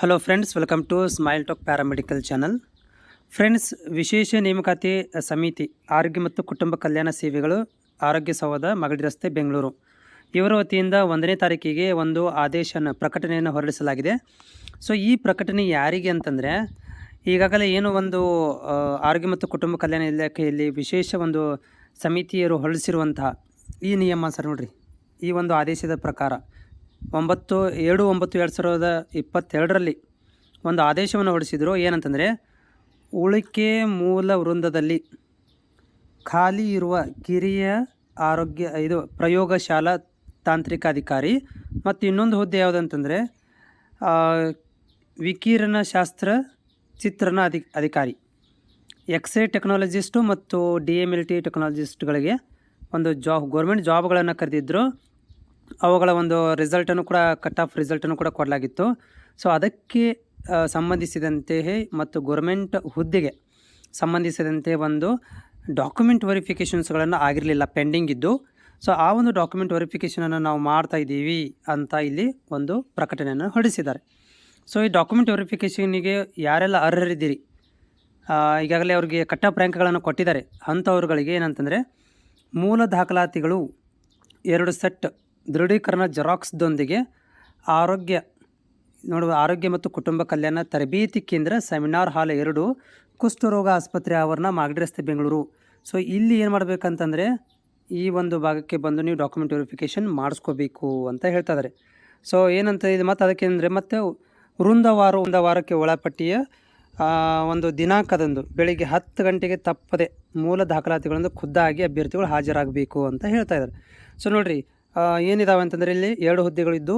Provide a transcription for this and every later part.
Hello friends welcome to smile talk paramedical channel friends ವಿಶೇಷ ನೇಮಕಾತಿ ಸಮಿತಿ, ಆರೋಗ್ಯ ಮತ್ತು ಕುಟುಂಬ ಕಲ್ಯಾಣ ಸೇವೆಗಳು, ಆರೋಗ್ಯ ಸೌಧ, ಮಗಡಿ ರಸ್ತೆ, ಬೆಂಗಳೂರು. ಇವರ ವತಿಯಿಂದ ಒಂದನೇ ತಾರೀಕಿಗೆ ಒಂದು ಆದೇಶನ ಪ್ರಕಟಣೆಯನ್ನು ಹೊರಡಿಸಲಾಗಿದೆ. ಸೊ ಈ ಪ್ರಕಟಣೆ ಯಾರಿಗೆ ಅಂತಂದರೆ, ಈಗಾಗಲೇ ಏನು ಒಂದು ಆರೋಗ್ಯ ಮತ್ತು ಕುಟುಂಬ ಕಲ್ಯಾಣ ಇಲಾಖೆಯಲ್ಲಿ ವಿಶೇಷ ಒಂದು ಸಮಿತಿಯರು ಹೊರಡಿಸಿರುವಂತಹ ಈ ನಿಯಮ ಸರ್ ನೋಡಿರಿ, ಈ ಒಂದು ಆದೇಶದ ಪ್ರಕಾರ. ಒಂಬತ್ತು ಏಳು ಒಂಬತ್ತು, ಎರಡು ಸಾವಿರದ ಇಪ್ಪತ್ತೆರಡರಲ್ಲಿ ಒಂದು ಆದೇಶವನ್ನು ಹೊರಡಿಸಿದರು. ಏನಂತಂದರೆ, ಉಳಿಕೆ ಮೂಲ ವೃಂದದಲ್ಲಿ ಖಾಲಿ ಇರುವ ಕಿರಿಯ ಆರೋಗ್ಯ, ಇದು ಪ್ರಯೋಗಶಾಲಾ ತಾಂತ್ರಿಕಾಧಿಕಾರಿ ಮತ್ತು ಇನ್ನೊಂದು ಹುದ್ದೆ ಯಾವುದಂತಂದರೆ ವಿಕಿರಣಶಾಸ್ತ್ರ ವಿಕಿರಣ ಶಾಸ್ತ್ರ ಚಿತ್ರಣ ಅಧಿ, ಅಧಿಕಾರಿ. ಎಕ್ಸ್ರೇ ಟೆಕ್ನಾಲಜಿಸ್ಟು ಮತ್ತು ಡಿ ಎಂ ಎಲ್ ಟಿ ಟೆಕ್ನಾಲಜಿಸ್ಟ್ಗಳಿಗೆ ಒಂದು ಜಾಬ್ ಗೌರ್ಮೆಂಟ್ ಜಾಬ್ಗಳನ್ನು ಕರೆದಿದ್ದರು ಅವುಗಳ ಒಂದು ರಿಸಲ್ಟನ್ನು ಕೂಡ ಕಟ್ ಆಫ್ ರಿಸಲ್ಟನ್ನು ಕೂಡ ಕೊಡಲಾಗಿತ್ತು. ಸೊ ಅದಕ್ಕೆ ಸಂಬಂಧಿಸಿದಂತೆಯೇ ಸಂಬಂಧಿಸಿದಂತೆ ಮತ್ತು ಗೌರ್ಮೆಂಟ್ ಹುದ್ದೆಗೆ ಸಂಬಂಧಿಸಿದಂತೆ ಒಂದು ಡಾಕ್ಯುಮೆಂಟ್ ವೆರಿಫಿಕೇಷನ್ಸ್ಗಳನ್ನು ಆಗಿರಲಿಲ್ಲ ಪೆಂಡಿಂಗ್ ಇದ್ದು. ಸೊ ಆ ಒಂದು ಡಾಕ್ಯುಮೆಂಟ್ ವೆರಿಫಿಕೇಷನನ್ನು ನಾವು ಮಾಡ್ತಾ ಇದ್ದೀವಿ ಅಂತ ಇಲ್ಲಿ ಒಂದು ಪ್ರಕಟಣೆಯನ್ನು ಹೊರಡಿಸಿದ್ದಾರೆ. ಸೊ ಈ ಡಾಕ್ಯುಮೆಂಟ್ ವೆರಿಫಿಕೇಷನಿಗೆ ಯಾರೆಲ್ಲ ಅರ್ಹರಿದ್ದೀರಿ? ಈಗಾಗಲೇ ಅವರಿಗೆ ಕಟ್ ಆಫ್ ರ್ಯಾಂಕ್ಗಳನ್ನು ಕೊಟ್ಟಿದ್ದಾರೆ. ಅಂಥವ್ರುಗಳಿಗೆ ಏನಂತಂದರೆ, ಮೂಲ ದಾಖಲಾತಿಗಳು ಎರಡು ಸೆಟ್ ದೃಢೀಕರಣ ಜೆರಾಕ್ಸ್ದೊಂದಿಗೆ ಆರೋಗ್ಯ, ನೋಡುವ ಆರೋಗ್ಯ ಮತ್ತು ಕುಟುಂಬ ಕಲ್ಯಾಣ ತರಬೇತಿ ಕೇಂದ್ರ ಸೆಮಿನಾರ್ ಹಾಲ್ ಎರಡು, ಕುಷ್ಠರೋಗ ಆಸ್ಪತ್ರೆ ಆವರಣ ಮಾಗಡಿ ರಸ್ತೆ ಬೆಂಗಳೂರು. ಸೊ ಇಲ್ಲಿ ಏನು ಮಾಡಬೇಕಂತಂದರೆ, ಈ ಒಂದು ಭಾಗಕ್ಕೆ ಬಂದು ನೀವು ಡಾಕ್ಯುಮೆಂಟ್ ವೆರಿಫಿಕೇಶನ್ ಮಾಡಿಸ್ಕೋಬೇಕು ಅಂತ ಹೇಳ್ತಾ ಇದ್ದಾರೆ ಸೊ ಏನಂತ ಇದು ಮತ್ತು ಅದಕ್ಕೆ ಅಂದರೆ ಮತ್ತೆ ವೃಂದವಾರ ವೃಂದವಾರಕ್ಕೆ ಒಳಪಟ್ಟಿಯ ಒಂದು ದಿನಾಂಕದಂದು ಬೆಳಿಗ್ಗೆ ಹತ್ತು ಗಂಟೆಗೆ ತಪ್ಪದೆ ಮೂಲ ದಾಖಲಾತಿಗಳನ್ನು ಖುದ್ದಾಗಿ ಅಭ್ಯರ್ಥಿಗಳು ಹಾಜರಾಗಬೇಕು ಅಂತ ಹೇಳ್ತಾ ಇದ್ದಾರೆ ಸೊ ನೋಡಿರಿ ಏನಿದಾವೆ ಅಂತಂದರೆ ಇಲ್ಲಿ ಎರಡು ಹುದ್ದೆಗಳಿದ್ದು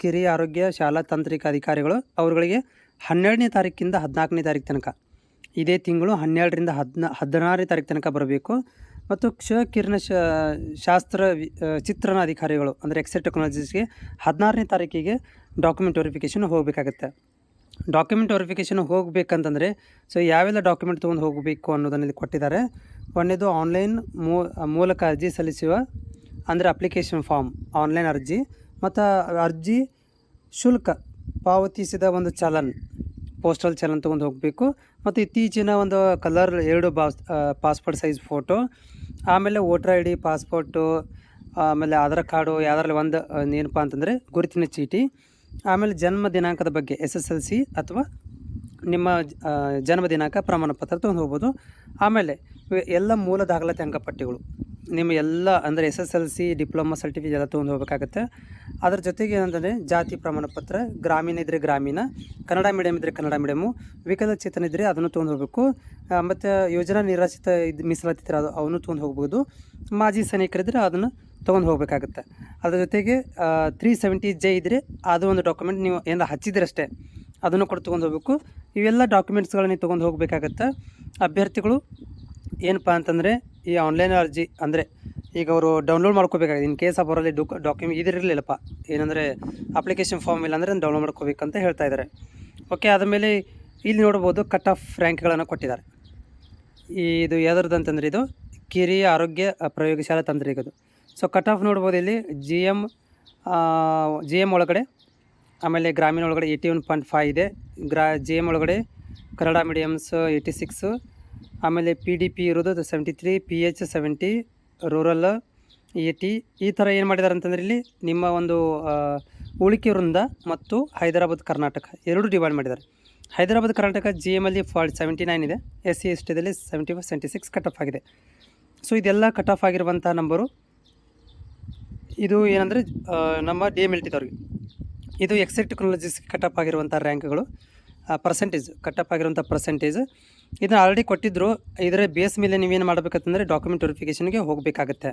ಕಿರಿಯ ಆರೋಗ್ಯ ಶಾಲಾ ತಾಂತ್ರಿಕ ಅಧಿಕಾರಿಗಳು. ಅವರುಗಳಿಗೆ ಹನ್ನೆರಡನೇ ತಾರೀಕಿಂದ ಹದಿನಾಲ್ಕನೇ ತಾರೀಕು ತನಕ. ಇದೇ ತಿಂಗಳು ಹನ್ನೆರಡರಿಂದ ಹದಿನಾ, ಹದಿನಾರನೇ ತಾರೀಕು ತನಕ ಬರಬೇಕು. ಮತ್ತು ಕ್ಷ ಕಿರಣ ಶಾಸ್ತ್ರ ಚಿತ್ರಣ ಅಧಿಕಾರಿಗಳು, ಅಂದರೆ ಎಕ್ಸೆ ಟೆಕ್ನಾಲಜೀಸ್ಗೆ ಹದಿನಾರನೇ ತಾರೀಕಿಗೆ ಡಾಕ್ಯುಮೆಂಟ್ ವೆರಿಫಿಕೇಷನ್ ಹೋಗಬೇಕಾಗತ್ತೆ. ಡಾಕ್ಯುಮೆಂಟ್ ವೆರಿಫಿಕೇಷನ್ ಹೋಗಬೇಕಂತಂದರೆ, ಸೊ ಯಾವೆಲ್ಲ ಡಾಕ್ಯುಮೆಂಟ್ ತೊಗೊಂಡು ಹೋಗಬೇಕು ಅನ್ನೋದನ್ನು ಇಲ್ಲಿ ಕೊಟ್ಟಿದ್ದಾರೆ. ಒಂದೇದು ಆನ್ಲೈನ್ ಮೂಲಕ ಅರ್ಜಿ ಸಲ್ಲಿಸುವ ಅಂದರೆ ಅಪ್ಲಿಕೇಶನ್ ಫಾರ್ಮ್ ಆನ್ಲೈನ್ ಅರ್ಜಿ, ಮತ್ತು ಅರ್ಜಿ ಶುಲ್ಕ ಪಾವತಿಸಿದ ಒಂದು ಚಲನ್ ಪೋಸ್ಟಲ್ ಚಲನ್ ತೊಗೊಂಡು ಹೋಗಬೇಕು. ಮತ್ತು ಇತ್ತೀಚಿನ ಒಂದು ಕಲರ್ ಎರಡು ಬಾಸ್ ಪಾಸ್ಪೋರ್ಟ್ ಸೈಜ್ ಫೋಟೋ ಆಮೇಲೆ ವೋಟರ್ ಐ ಡಿ ಪಾಸ್ಪೋರ್ಟು ಆಮೇಲೆ ಆಧಾರ್ ಕಾರ್ಡು ಯಾವ್ದ್ರಲ್ಲಿ ಒಂದು ಏನಪ್ಪ ಅಂತಂದರೆ ಗುರುತಿನ ಚೀಟಿ, ಆಮೇಲೆ ಜನ್ಮ ದಿನಾಂಕದ ಬಗ್ಗೆ ಎಸ್ ಎಸ್ ಎಲ್ ಸಿ ಅಥವಾ ನಿಮ್ಮ ಜನ್ಮ ದಿನಾಂಕ ಪ್ರಮಾಣ ಪತ್ರ ತೊಗೊಂಡು ಹೋಗ್ಬೋದು. ಆಮೇಲೆ ಎಲ್ಲ ಮೂಲ ದಾಖಲಾತಿ ಅಂಕಪಟ್ಟಿಗಳು. ನಿಮ್ಮ ಎಲ್ಲ ಅಂದರೆ S S L C diploma certificate ಎಲ್ಲ ತೊಗೊಂಡು ಹೋಗಬೇಕಾಗತ್ತೆ. ಅದ್ರ ಜೊತೆಗೆ ಏನಂತಂದರೆ ಜಾತಿ ಪ್ರಮಾಣ ಪತ್ರ, ಗ್ರಾಮೀಣ ಇದ್ದರೆ ಗ್ರಾಮೀಣ, ಕನ್ನಡ ಮೀಡಿಯಮ್ ಇದ್ದರೆ ಕನ್ನಡ ಮೀಡಿಯಮು ವಿಕಲಚೇತನ ಇದ್ದರೆ ಅದನ್ನು ತೊಗೊಂಡು ಹೋಗಬೇಕು. ಮತ್ತು ಯೋಜನಾ ನಿರಾಶ್ರಿತ ಇದು ಮೀಸಲಾತಿ ಇದ್ದರೆ ಅದು ಅವನು ತೊಗೊಂಡು ಹೋಗ್ಬೋದು. ಮಾಜಿ ಸೈನಿಕರಿದ್ದರೆ ಅದನ್ನು ತೊಗೊಂಡು ಹೋಗಬೇಕಾಗುತ್ತೆ. ಅದ್ರ ಜೊತೆಗೆ ತ್ರೀ ಸೆವೆಂಟಿ ಜೆ ಇದ್ದರೆ ಅದು ಒಂದು ಡಾಕ್ಯುಮೆಂಟ್ ನೀವು ಏನಾರ ಹಚ್ಚಿದ್ರಷ್ಟೇ, ಅದನ್ನು ಕೂಡ ತೊಗೊಂಡು ಹೋಗಬೇಕು. ಇವೆಲ್ಲ ಡಾಕ್ಯುಮೆಂಟ್ಸ್ಗಳನ್ನ ತೊಗೊಂಡು ಹೋಗಬೇಕಾಗತ್ತೆ. ಅಭ್ಯರ್ಥಿಗಳು ಏನಪ್ಪ ಅಂತಂದರೆ ಈ ಆನ್ಲೈನ್ ಅರ್ಜಿ ಅಂದರೆ ಈಗ ಅವರು ಡೌನ್ಲೋಡ್ ಮಾಡ್ಕೋಬೇಕಾಗಿದೆ. ಇನ್ ಕೇಸ್ ಅವರಲ್ಲಿ ಡಾಕ್ ಡಾಕ್ಯುಮೆಂಟ್ ಇದಿರಲಿಲ್ಲಪ್ಪ ಏನಂದರೆ ಅಪ್ಲಿಕೇಶನ್ ಫಾರ್ಮ್ ಇಲ್ಲ ಅಂದರೆ ಡೌನ್ಲೋಡ್ ಮಾಡ್ಕೋಬೇಕಂತ ಹೇಳ್ತಾ ಇದ್ದಾರೆ ಓಕೆ ಆದಮೇಲೆ ಇಲ್ಲಿ ನೋಡ್ಬೋದು ಕಟ್ ಆಫ್ ರ್ಯಾಂಕ್ಗಳನ್ನು ಕೊಟ್ಟಿದ್ದಾರೆ. ಇದು ಯಾವ್ದ್ರದ್ದು ಅಂತಂದರೆ ಇದು ಕಿರಿಯ ಆರೋಗ್ಯ ಪ್ರಯೋಗಶಾಲೆ ಇದು ಸೊ ಕಟ್ ಆಫ್ ನೋಡ್ಬೋದು ಇಲ್ಲಿ ಜಿ ಎಂ ಜಿ ಎಂ ಒಳಗಡೆ, ಆಮೇಲೆ ಗ್ರಾಮೀಣ ಒಳಗಡೆ ಏಯ್ಟಿ ಒನ್ ಪಾಯಿಂಟ್ ಫೈವ್ ಇದೆ. ಗ್ರಾ ಜಿ ಎಂ ಒಳಗಡೆ ಕನ್ನಡ ಮೀಡಿಯಮ್ಸ್ ಏಯ್ಟಿ ಸಿಕ್ಸು ಆಮೇಲೆ ಪಿ ಡಿ ಪಿ ಇರೋದು seventy three P H seventy rural eighty ಈ ಥರ ಏನು ಮಾಡಿದ್ದಾರೆ ಅಂತಂದರೆ ಇಲ್ಲಿ ನಿಮ್ಮ ಒಂದು ಉಳಿಕೆ ವೃಂದ ಮತ್ತು ಹೈದರಾಬಾದ್ ಕರ್ನಾಟಕ ಎರಡು ಡಿವೈಡ್ ಮಾಡಿದ್ದಾರೆ ಹೈದರಾಬಾದ್ ಕರ್ನಾಟಕ ಜಿ ಎಮಲ್ಲಿ ಫಾಲ್ಟ್ ಸೆವೆಂಟಿ ನೈನ್ ಇದೆ S C S ಟಿದಲ್ಲಿ seventy five seventy six cut off ಆಗಿದೆ. ಸೊ ಇದೆಲ್ಲ ಕಟ್ ಆಫ್ ಆಗಿರುವಂಥ ನಂಬರು ಇದು ಏನಂದರೆ ನಮ್ಮ ಡಿ ಎಂ ಎಲ್ ಟಿದವ್ರಿಗೆ ಇದು ಎಕ್ಸೆಟ್ ಟೆಕ್ನಾಲಜೀಸ್ ಕಟ್ ಆಫ್ ಆಗಿರುವಂಥ ರ್ಯಾಂಕ್ಗಳು ಪರ್ಸೆಂಟೇಜ್ ಕಟ್ ಆಫ್ ಆಗಿರುವಂಥ ಪರ್ಸೆಂಟೇಜ್ ಇದನ್ನು ಆಲ್ರೆಡಿ ಕೊಟ್ಟಿದ್ದರು ಇದರ ಬೇಸ್ ಮೇಲೆ ನೀವೇನು ಮಾಡಬೇಕಂತಂದರೆ ಡಾಕ್ಯುಮೆಂಟ್ ವೆರಿಫಿಕೇಷನ್ಗೆ ಹೋಗಬೇಕಾಗತ್ತೆ.